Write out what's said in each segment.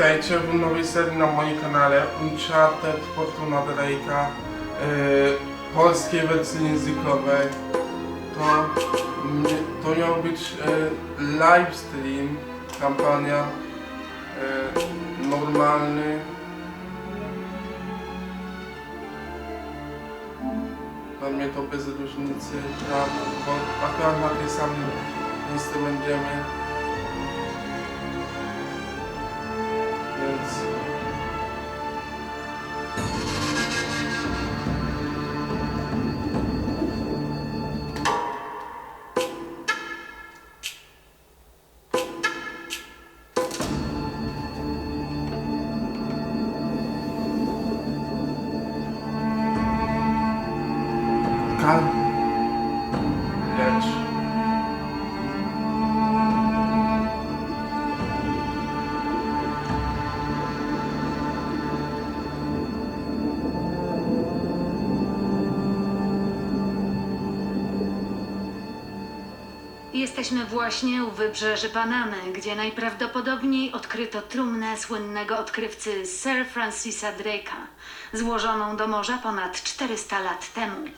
Witajcie w nowej serii na moim kanale Uncharted Fortuna Drake'a yy, polskiej wersji językowej. To, to miał być yy, live stream, kampania yy, normalny. Dla mnie to bez różnicy, bo akurat na tej samej miejscu będziemy. Jesteśmy właśnie u wybrzeży Panamy, gdzie najprawdopodobniej odkryto trumnę słynnego odkrywcy Sir Francisa Drake'a, złożoną do morza ponad 400 lat temu.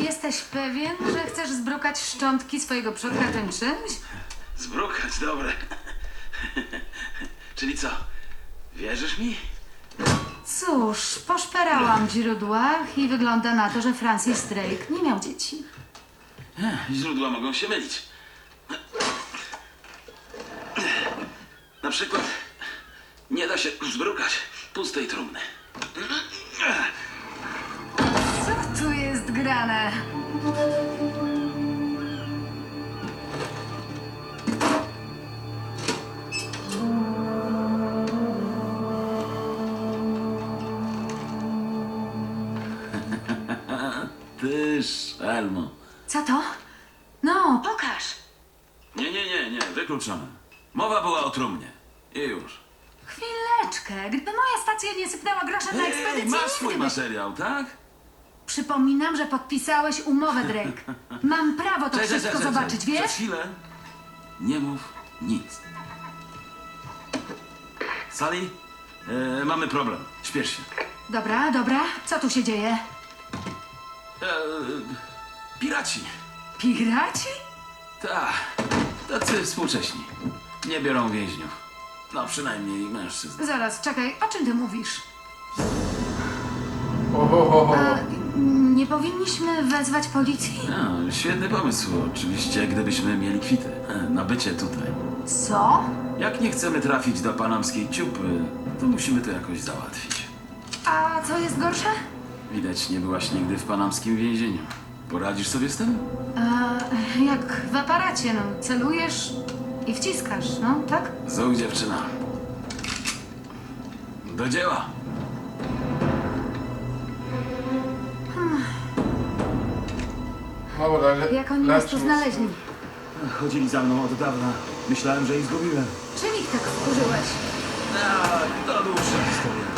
Jesteś pewien, że chcesz zbrukać szczątki swojego przodka tym czymś? Zbrukać, dobre. Czyli co? Wierzysz mi? Cóż, poszperałam w źródłach i wygląda na to, że Francis Drake nie miał dzieci. Ech, Źródła mogą się mylić. Na przykład nie da się zbrukać pustej trumny. Co tu jest grane? Ty szelmo. Co to? No, pokaż. Nie, nie, nie, nie, wykluczone. Mowa była o trumnie. I już. Chwileczkę, gdyby moja stacja nie sypnęła groszem na Ej, ekspedycji, masz nigdy swój byś- materiał, tak? Przypominam, że podpisałeś umowę, Drake. Mam prawo to Cześć, cześć, wszystko cześć, cześć. zobaczyć, Przez wiesz? chwilę nie mów nic. Sali, e, mamy problem. Śpiesz się. Dobra, dobra, co tu się dzieje? E, piraci. Piraci? Tak, tacy współcześni. Nie biorą więźniów. No, przynajmniej mężczyzn. Zaraz, czekaj, o czym ty mówisz? Ohohoho. A, nie powinniśmy wezwać policji? No, świetny pomysł, oczywiście, gdybyśmy mieli kwity e, na bycie tutaj. Co? Jak nie chcemy trafić do panamskiej ciupy, to musimy to jakoś załatwić. A co jest gorsze? Widać, nie byłaś nigdy w panamskim więzieniu. Poradzisz sobie z tym? A, jak w aparacie, no, celujesz i wciskasz, no, tak? Zoł dziewczyna. Do dzieła. Dobra, le, Jak oni nas tu znaleźli? Chodzili za mną od dawna. Myślałem, że ich zgubiłem. Czym ich tak wkurzyłeś? Tak, to dłuższa historia.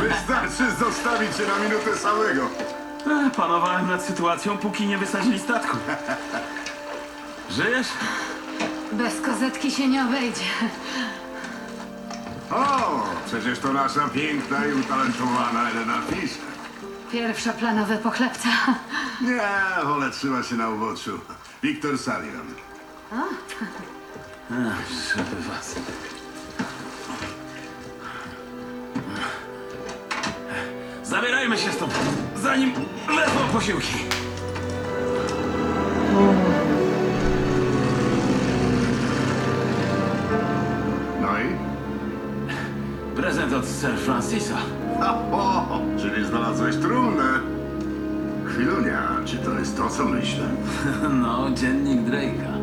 Wystarczy zostawić się na minutę samego. E, Panowałem nad sytuacją, póki nie wysadzili statku. Żyjesz? Bez kozetki się nie obejdzie. O, przecież to nasza piękna i utalentowana Elena Fischer. Pierwszoplanowy pochlebca. Nie, wolę trzymać się na uboczu. Wiktor Salian. Ach, żeby was. Zabierajmy się stąd, zanim wezmą posiłki. No i? Prezent od Sir Francisa. Ha, ho, czyli znalazłeś trumnę. Chwilunia, czy to jest to, co myślę? No, dziennik Drake'a.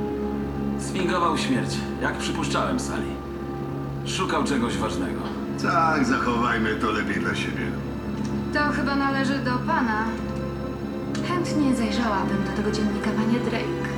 Sfingował śmierć, jak przypuszczałem, Sali. Szukał czegoś ważnego. Tak, zachowajmy to lepiej dla siebie. To chyba należy do pana. Chętnie zajrzałabym do tego dziennika, panie Drake.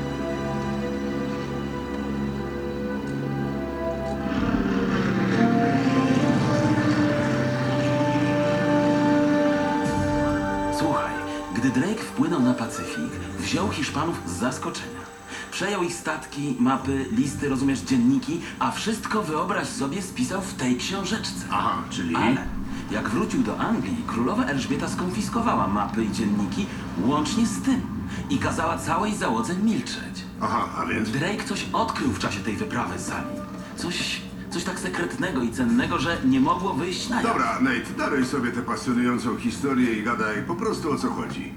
Słuchaj, gdy Drake wpłynął na Pacyfik, wziął Hiszpanów z zaskoczenia. Przejął ich statki, mapy, listy, rozumiesz, dzienniki, a wszystko wyobraź sobie spisał w tej książeczce. Aha, czyli... Ale jak wrócił do Anglii, królowa Elżbieta skonfiskowała mapy i dzienniki łącznie z tym i kazała całej załodze milczeć. Aha, a więc... Drake coś odkrył w czasie tej wyprawy z Sali. Coś, coś tak sekretnego i cennego, że nie mogło wyjść na jaw. Dobra, Nate, daruj sobie tę pasjonującą historię i gadaj po prostu o co chodzi.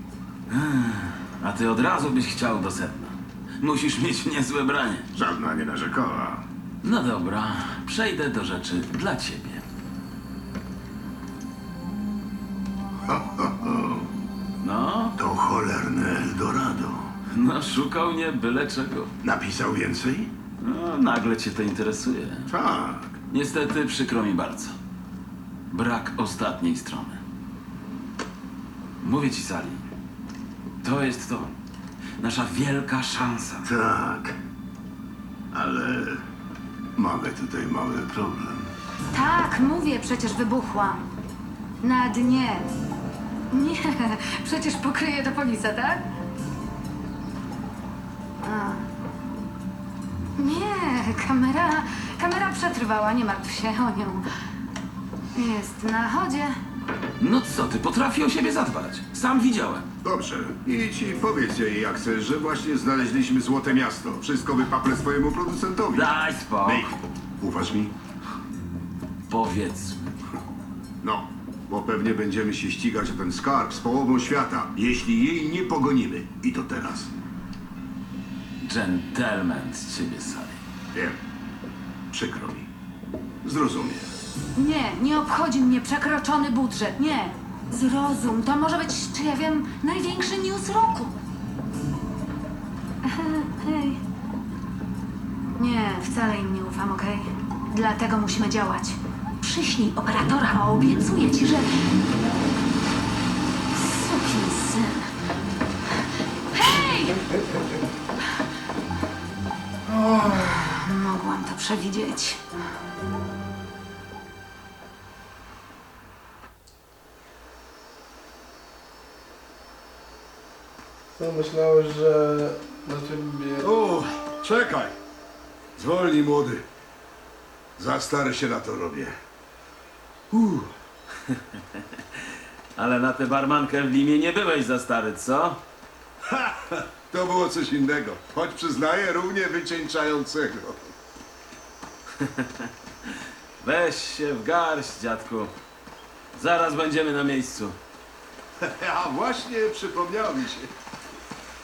A ty od razu byś chciał do sedna. Musisz mieć niezłe branie. Żadna nie narzekała. No dobra, przejdę do rzeczy dla ciebie. Szukał nie byle czego. Napisał więcej? No, nagle cię to interesuje. Tak. Niestety przykro mi bardzo. Brak ostatniej strony. Mówię ci, Sali. To jest to. Nasza wielka szansa. Tak. Ale mamy tutaj mały problem. Tak, mówię, przecież wybuchłam. Na dnie. Nie, przecież pokryje to polisa, tak? A. Nie, kamera, kamera przetrwała, nie martw się o nią. Jest na chodzie. No co ty, potrafi o siebie zadbać. Sam widziałem. Dobrze. Idź i powiedz jej, jak chcesz, że właśnie znaleźliśmy złote miasto. Wszystko wypaplę swojemu producentowi. Daj spokój. Nate, ufasz mi? Powiedz. No, bo pewnie będziemy się ścigać o ten skarb z połową świata, jeśli jej nie pogonimy. I to teraz. Gentleman z ciebie, Sali. Wiem. Przykro mi. Zrozumiem. Nie, nie obchodzi mnie przekroczony budżet, nie. Zrozum, to może być, czy ja wiem, największy news roku. Hej. Nie, wcale im nie ufam, okej? Dlatego musimy działać. Przyślij operatora, obiecuję ci, że... przewidzieć. No myślałeś, że na ciebie... O, czekaj! Zwolnij, młody. Za stary się na to robię. Uuu. Ale na tę barmankę w Limie nie byłeś za stary, co? Ha! To było coś innego. Choć przyznaję, równie wycieńczającego. Weź się w garść, dziadku. Zaraz będziemy na miejscu. A właśnie przypomniało mi się.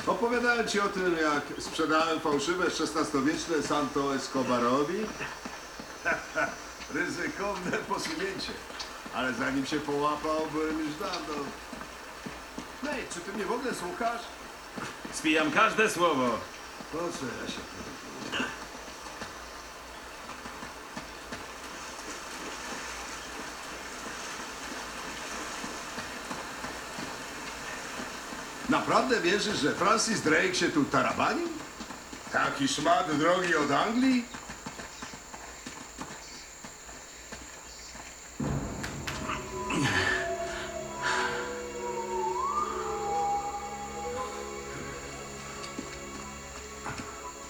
Opowiadałem ci o tym, jak sprzedałem fałszywe XVI-wieczne Santo Escobarowi. Ryzykowne posunięcie. Ale zanim się połapał, byłem już dawno. Hej, czy ty mnie w ogóle słuchasz? Spijam każde słowo. Po co ja się... Naprawdę wierzysz, że Francis Drake się tu tarabanił? Taki szmat drogi od Anglii?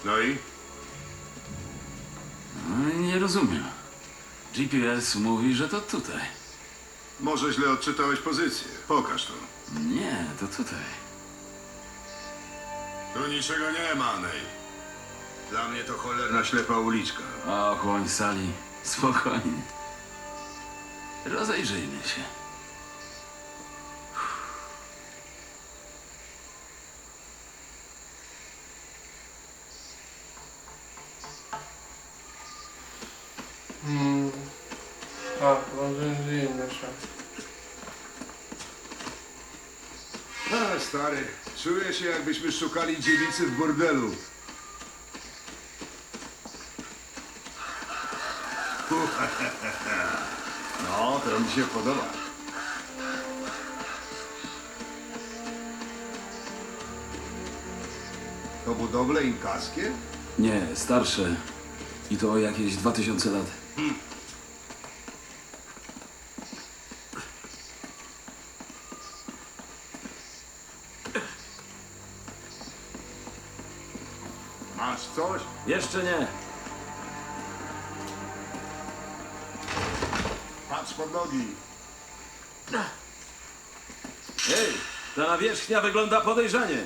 No i? No, Nie rozumiem. GPS mówi, że to tutaj. Może źle odczytałeś pozycję. Pokaż to. Nie, to tutaj. Tu niczego nie ma. Dla mnie to cholerna ślepa uliczka. Ochłoń sali. Spokojnie. Rozejrzyjmy się. Hmm. Tak, rozwiązijmy się. A, stary, czuję się jakbyśmy szukali dziewicy w bordelu. No, to mi się podoba. To budowle inkaskie? Nie, starsze. I to o jakieś 2000 lat. Masz coś? Jeszcze nie. Patrz pod nogi. Hej, ta nawierzchnia wygląda podejrzanie.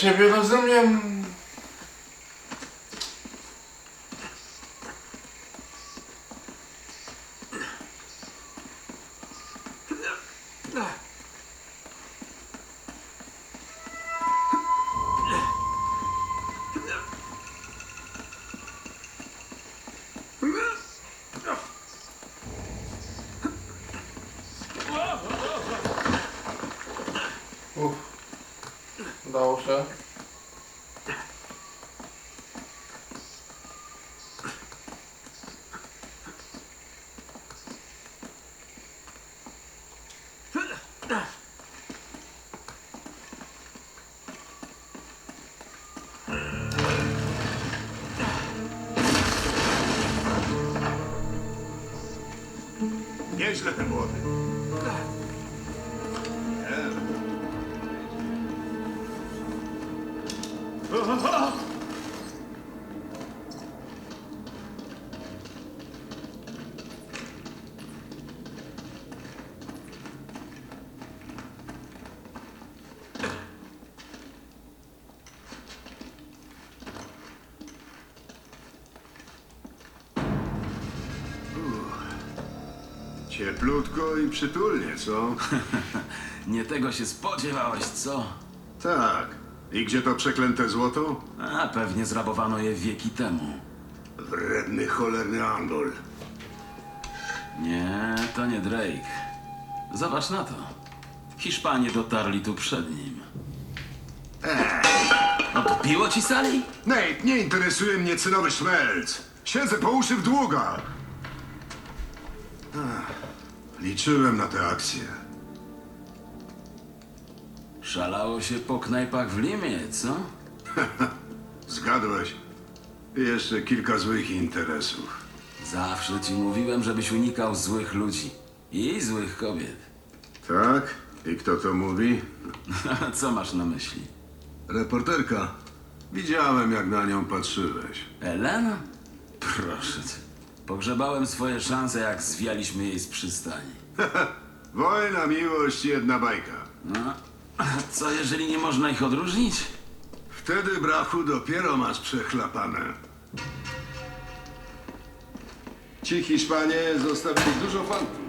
Ciebie rozumiem. Uff. Nieźle Cieplutko i przytulnie, co? Nie tego się spodziewałeś, co? Tak. I gdzie to przeklęte złoto? A pewnie zrabowano je wieki temu. Wredny, cholerny Angol. Nie, to nie Drake. Zobacz na to. Hiszpanie dotarli tu przed nim. Odbiło ci sali? Nate, nie interesuje mnie cynowy szmelc. Siedzę po uszy w długach. Liczyłem na tę akcję. Szalało się po knajpach w Limie, co? Zgadłeś. I Jeszcze kilka złych interesów. Zawsze ci mówiłem, żebyś unikał złych ludzi. I złych kobiet. Tak? I kto to mówi? Co masz na myśli? Reporterka. Widziałem, jak na nią patrzyłeś. Elena? Proszę cię. Pogrzebałem swoje szanse, jak zwialiśmy jej z przystani. Wojna, miłość, jedna bajka. No, a co jeżeli nie można ich odróżnić? Wtedy, brachu, dopiero masz przechlapane. Ci Hiszpanie zostawili dużo fantów.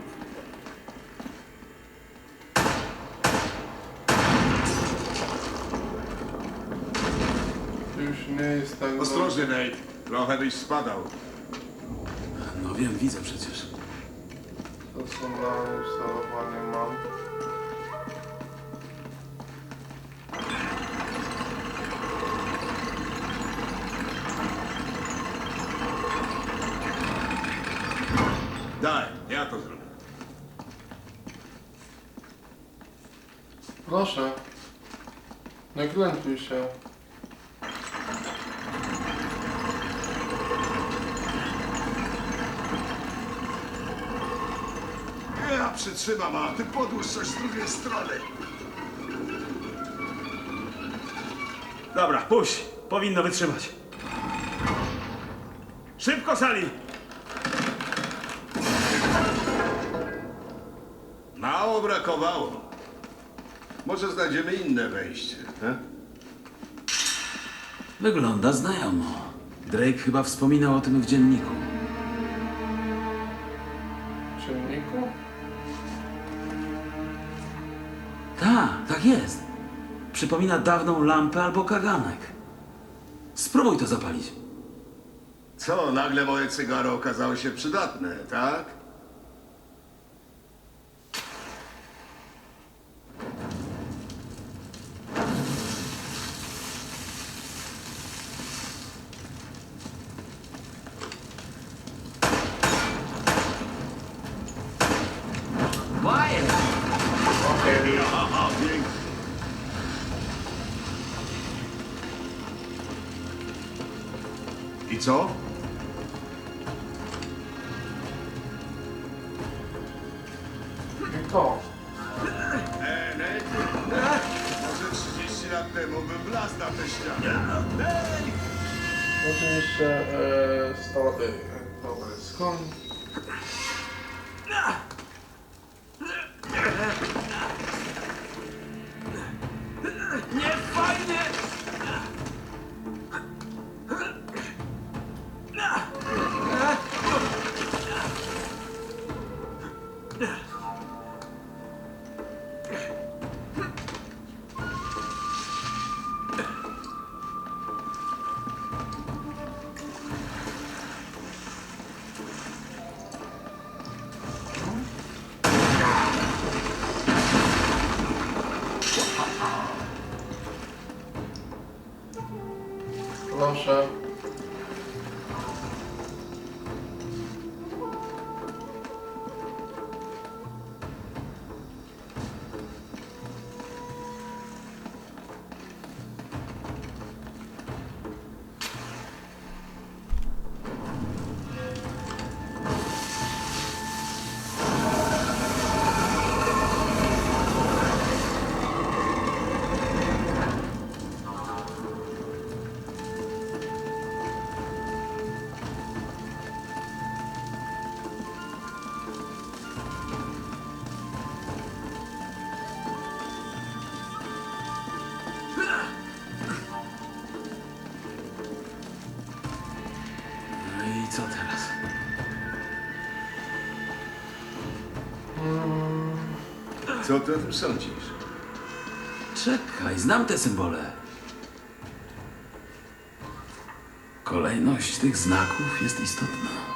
Już nie jest tak Ostrożnie, Nate. Trochę byś spadał. No wiem, widzę przecież. Instalowanie mam. Daj, ja to zrobię. Proszę. Nie krępuj się. Ja przytrzymam, a ty podłóż coś z drugiej strony. Dobra, puść. Powinno wytrzymać. Szybko, Sali! Mało brakowało. Może znajdziemy inne wejście. He? Wygląda znajomo. Drake chyba wspominał o tym w dzienniku. Tak, jest. Przypomina dawną lampę albo kaganek. Spróbuj to zapalić. Co, nagle moje cygaro okazało się przydatne, tak? I to. E, Nate? Może 30 lat temu bym wlazł na tę ścianę. Oczywiście e, stała... E, dobra, skąd? Co ty o tym sądzisz? Czekaj, znam te symbole. Kolejność tych znaków jest istotna.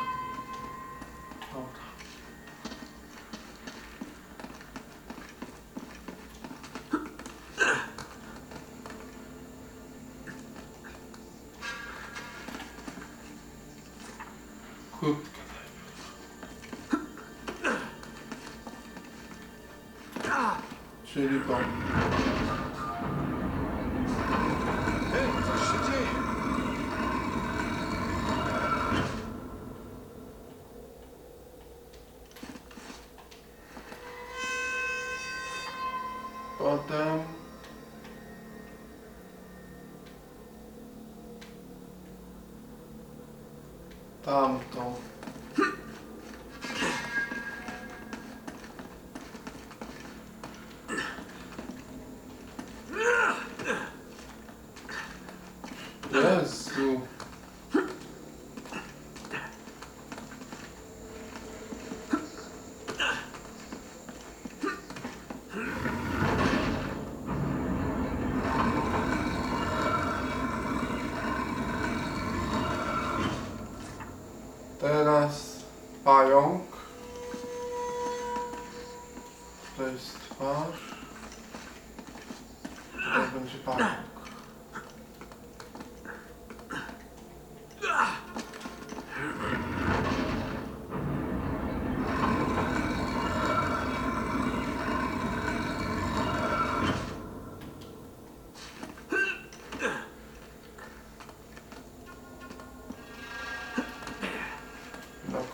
Thank you.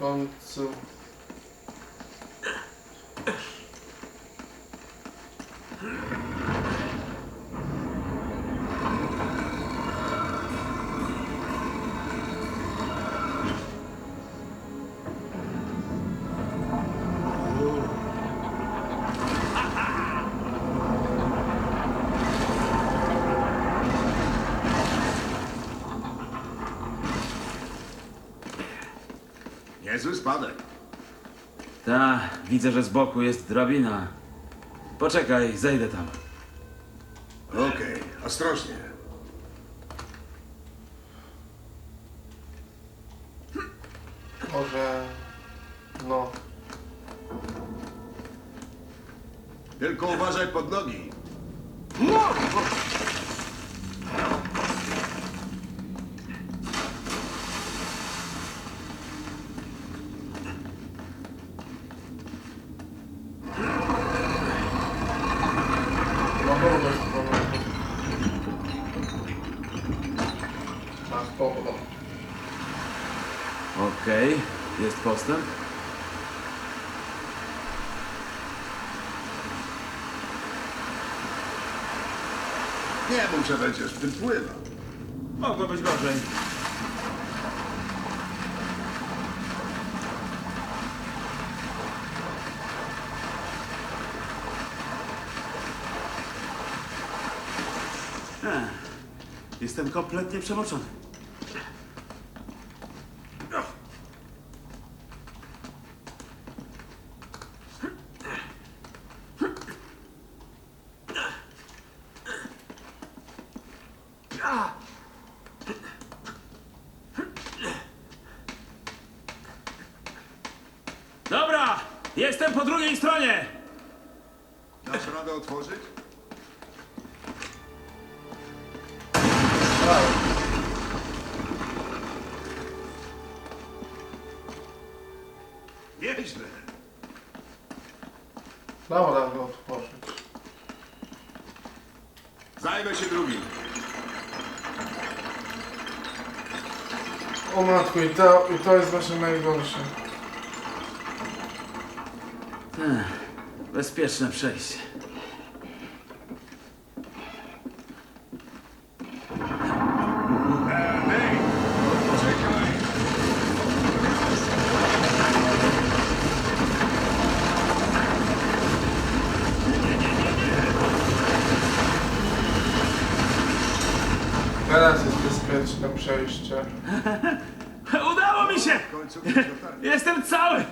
Końcu. Niezły spadek. Ta, widzę, że z boku jest drabina. Poczekaj, zejdę tam. Okej, ostrożnie. Może. No. Tylko uważaj pod nogi. Na pewno jest problem. Tak, powrót. Okej, jest postęp. Nie mów, że będziesz w tym pływał. Mogło być gorzej. Ech, Jestem kompletnie przemoczony. I to, i to jest właśnie najgorsze. Bezpieczne przejście. Hej, poczekaj. Teraz jest bezpieczne przejście. Udało mi się! W końcu ktoś dotarł. Jestem cały!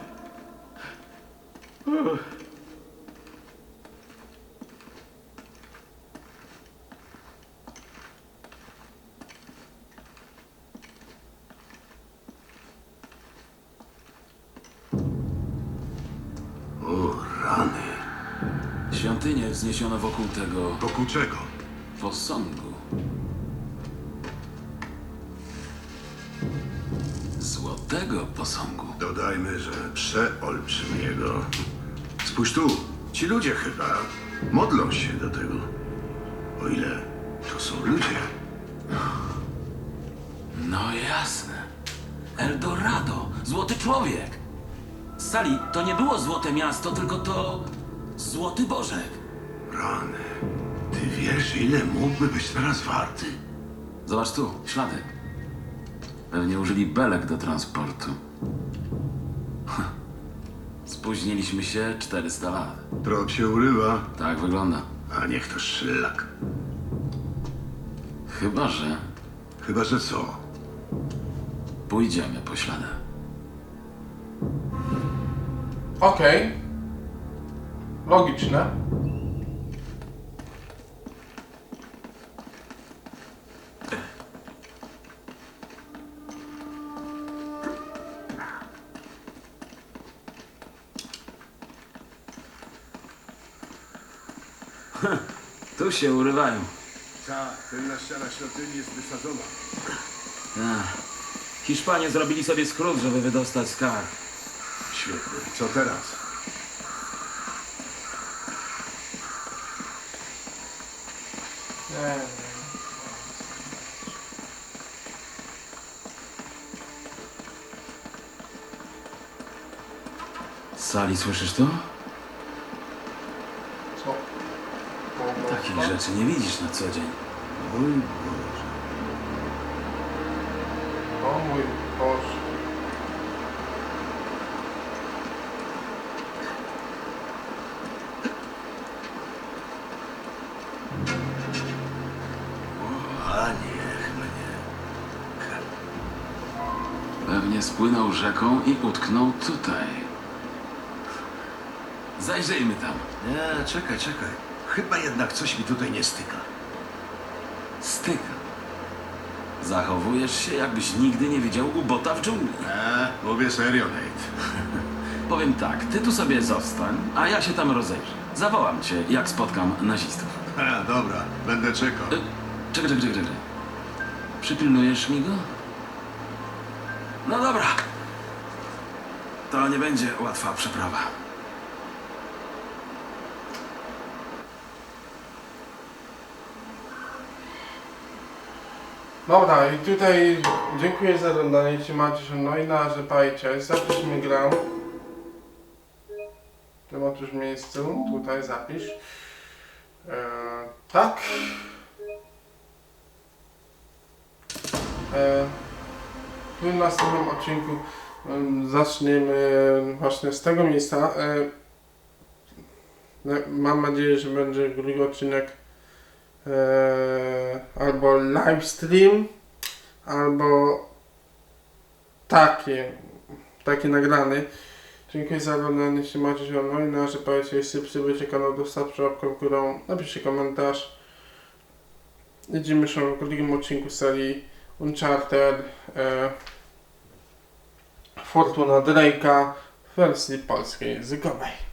Świątynię wzniesiono wokół tego Wokół czego? posągu. Złotego posągu. Dodajmy, że przeolbrzymiego. Spójrz tu, ci ludzie chyba modlą się do tego. O ile to są ludzie. No jasne. Eldorado, złoty człowiek. Sali, to nie było złote miasto, tylko to złoty bożek. Rany. Ty wiesz, ile mógłby być teraz warty? Zobacz tu, ślady. Pewnie użyli belek do transportu. Spóźniliśmy się 400 lat. Trot się urywa, Tak wygląda. a niech to szlak. Chyba, że Chyba, że co? pójdziemy po śladach. Okej. Logiczne. Tu się urywają. Tak, tylna ściana świątyni jest wysadzona. Ach. Hiszpanie zrobili sobie skrót, żeby wydostać skarb. Świetnie. Co teraz? Nie, Sali, słyszysz to? co? O, Takich rzeczy nie widzisz na co dzień. Mój Boże. O mój Boże. A. Pewnie spłynął rzeką i utknął tutaj. Zajrzyjmy tam. Nie, czekaj, czekaj. Chyba jednak coś mi tutaj nie styka. Styka. Zachowujesz się, jakbyś nigdy nie widział ubota w dżungli. E, mówię serio, Nate. Powiem tak, ty tu sobie zostań, a ja się tam rozejrzę. Zawołam cię, jak spotkam nazistów. E, dobra, będę czekał. Y, Czekaj, czekaj, czekaj, czekaj. Przypilnujesz mi go? No dobra. To nie będzie łatwa przeprawa. Dobra, i tutaj dziękuję za oglądanie. Trzymajcie się, no i na żepajcie. Zapiszmy grę. W tym otóż miejscu. Tutaj zapisz. E, tak. E, w następnym odcinku em, zaczniemy właśnie z tego miejsca. E, no, mam nadzieję, że będzie drugi odcinek albo live stream, albo taki, taki nagrany. Dziękuję za oglądanie, trzymajcie się, no i na razie jeśli subskrybujecie kanał, dostawcie łapkę w górę, napiszcie komentarz. Widzimy się w drugim odcinku serii Uncharted e, Fortuna Drake'a w wersji polskiej językowej.